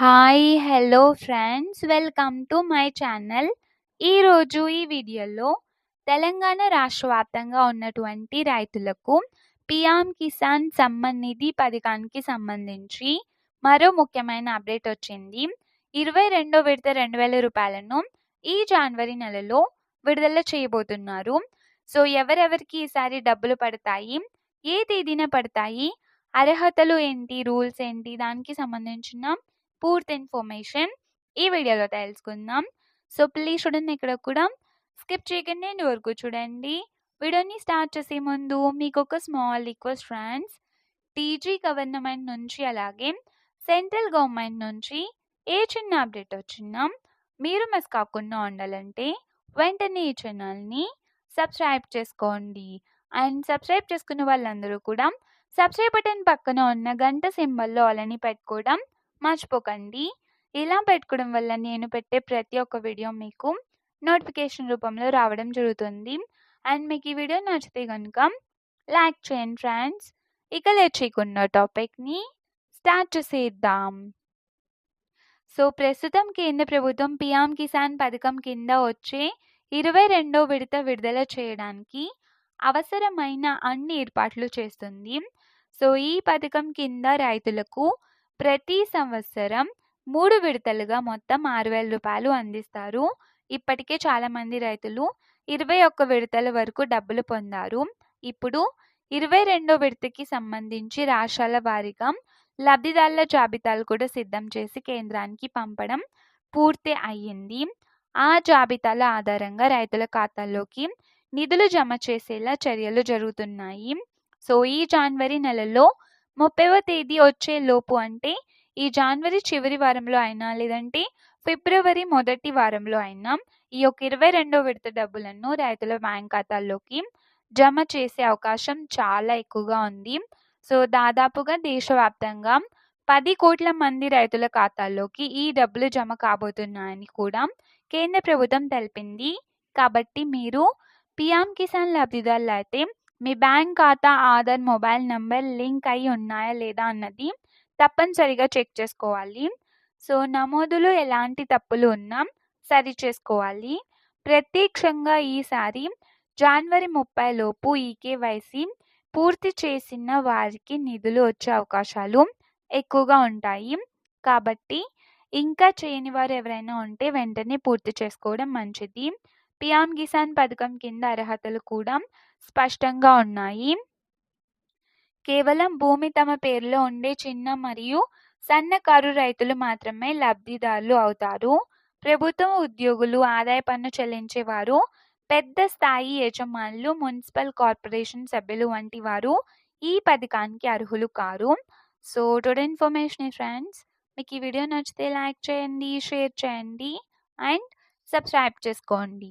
Hi! Hello friends. Welcome to my channel. ఈరోజు ఈ వీడియోలో తెలంగాణ రాష్ట్ర వ్యాప్తంగా ఉన్నటువంటి రైతులకు పీఎం కిసాన్ సమ్మాన్ నిధి పథకానికి సంబంధించి మరో ముఖ్యమైన అప్డేట్ వచ్చింది. 22 విడత రెండు వేల రూపాయలను ఈ జనవరి నెలలో విడుదల చేయబోతున్నారు. సో, ఎవరెవరికి ఈసారి డబ్బులు పడతాయి? ఏ తేదీన పడతాయి? అర్హతలు ఏంటి? రూల్స్ ఏంటి? దానికి సంబంధించిన పూర్తి ఇన్ఫర్మేషన్ ఈ వీడియోలో తెలుసుకుందాం. సో, ప్లీజ్ చూడండి ఇక్కడ కూడా స్కిప్ చేయకండి ఎండ్ వరకు చూడండి. వీడియోని స్టార్ట్ చేసే ముందు మీకొక small request friends. TG government నుంచి అలాగే సెంట్రల్ గవర్నమెంట్ నుంచి ఏ చిన్న అప్డేట్ వచ్చినా మీరు మిస్ కాకుండా ఉండాలంటే వెంటనే ఈ ఛానల్‌ని సబ్స్క్రైబ్ చేసుకోండి. అండ్ సబ్స్క్రైబ్ చేసుకున్న వాళ్ళందరూ కూడా సబ్స్క్రైబ్ బటన్ పక్కన ఉన్న గంట సింబల్‌లో ఆల్ పెట్టుకోవడం మర్చిపోకండి. ఇలా పెట్టుకోవడం వల్ల నేను పెట్టే ప్రతి ఒక్క వీడియో మీకు నోటిఫికేషన్ రూపంలో రావడం జరుగుతుంది. అండ్ మీకు ఈ వీడియో నచ్చితే కనుక లైక్ చేయండి ఫ్రెండ్స్. ఇక లేట్ టాపిక్‌ని స్టార్ట్ చేసేద్దాం. సో, ప్రస్తుతం కేంద్ర ప్రభుత్వం పీఎం కిసాన్ పథకం కింద వచ్చే 22 విడత విడుదల చేయడానికి అవసరమైన అన్ని ఏర్పాట్లు చేస్తుంది. సో, ఈ పథకం కింద రైతులకు ప్రతి సంవత్సరం మూడు విడతలుగా మొత్తం ఆరు వేల రూపాయలు అందిస్తారు. ఇప్పటికే చాలామంది రైతులు 21 విడతల వరకు డబ్బులు పొందారు. ఇప్పుడు 22 విడతకి సంబంధించి రాష్ట్రాల వారీగా లబ్ధిదారుల జాబితాలు కూడా సిద్ధం చేసి కేంద్రానికి పంపడం పూర్తి అయ్యింది. ఆ జాబితాల ఆధారంగా రైతుల ఖాతాల్లోకి నిధులు జమ చేసేలా చర్యలు జరుగుతున్నాయి. సో, ఈ జనవరి నెలలో 30వ తేదీ వచ్చే లోపు అంటే ఈ జనవరి చివరి వారంలో అయినా లేదంటే ఫిబ్రవరి మొదటి వారంలో అయినా ఈ యొక్క 22 విడత డబ్బులను రైతుల బ్యాంక్ ఖాతాల్లోకి జమ చేసే అవకాశం చాలా ఎక్కువగా ఉంది. సో, దాదాపుగా దేశవ్యాప్తంగా పది కోట్ల మంది రైతుల ఖాతాల్లోకి ఈ డబ్బులు జమ కాబోతున్నాయని కూడా కేంద్ర ప్రభుత్వం తెలిపింది. కాబట్టి మీరు పీఎం కిసాన్ లబ్ధిదారులు అయితే మీ బ్యాంక్ ఖాతా, ఆధార్ మొబైల్ నంబర్ లింక్ అయి ఉన్నాయా లేదా అన్నది తప్పనిసరిగా చెక్ చేసుకోవాలి. సో, నమోదులో ఎలాంటి తప్పులు ఉన్నా సరిచేసుకోవాలి. ప్రత్యక్షంగా ఈసారి జనవరి 30 లోపు ఈకేవైసీ పూర్తి చేసిన వారికి నిధులు వచ్చే అవకాశాలు ఎక్కువగా ఉంటాయి. కాబట్టి ఇంకా చేయని వారు ఎవరైనా ఉంటే వెంటనే పూర్తి చేసుకోవడం మంచిది. పీఎం కిసాన్ పథకం కింద అర్హతలు కూడా స్పష్టంగా ఉన్నాయి. కేవలం భూమి తమ పేరులో ఉండే చిన్న మరియు సన్నకారు రైతులు మాత్రమే లబ్ధిదారులు అవుతారు. ప్రభుత్వ ఉద్యోగులు, ఆదాయ పన్ను చెల్లించేవారు, పెద్ద స్థాయి యజమానులు, మున్సిపల్ కార్పొరేషన్ సభ్యులు వంటి వారు ఈ పథకానికి అర్హులు car. So, today information friends. మీకు ఈ వీడియో నచ్చితే లైక్ చేయండి, షేర్ చేయండి అండ్ సబ్స్క్రైబ్ చేసుకోండి.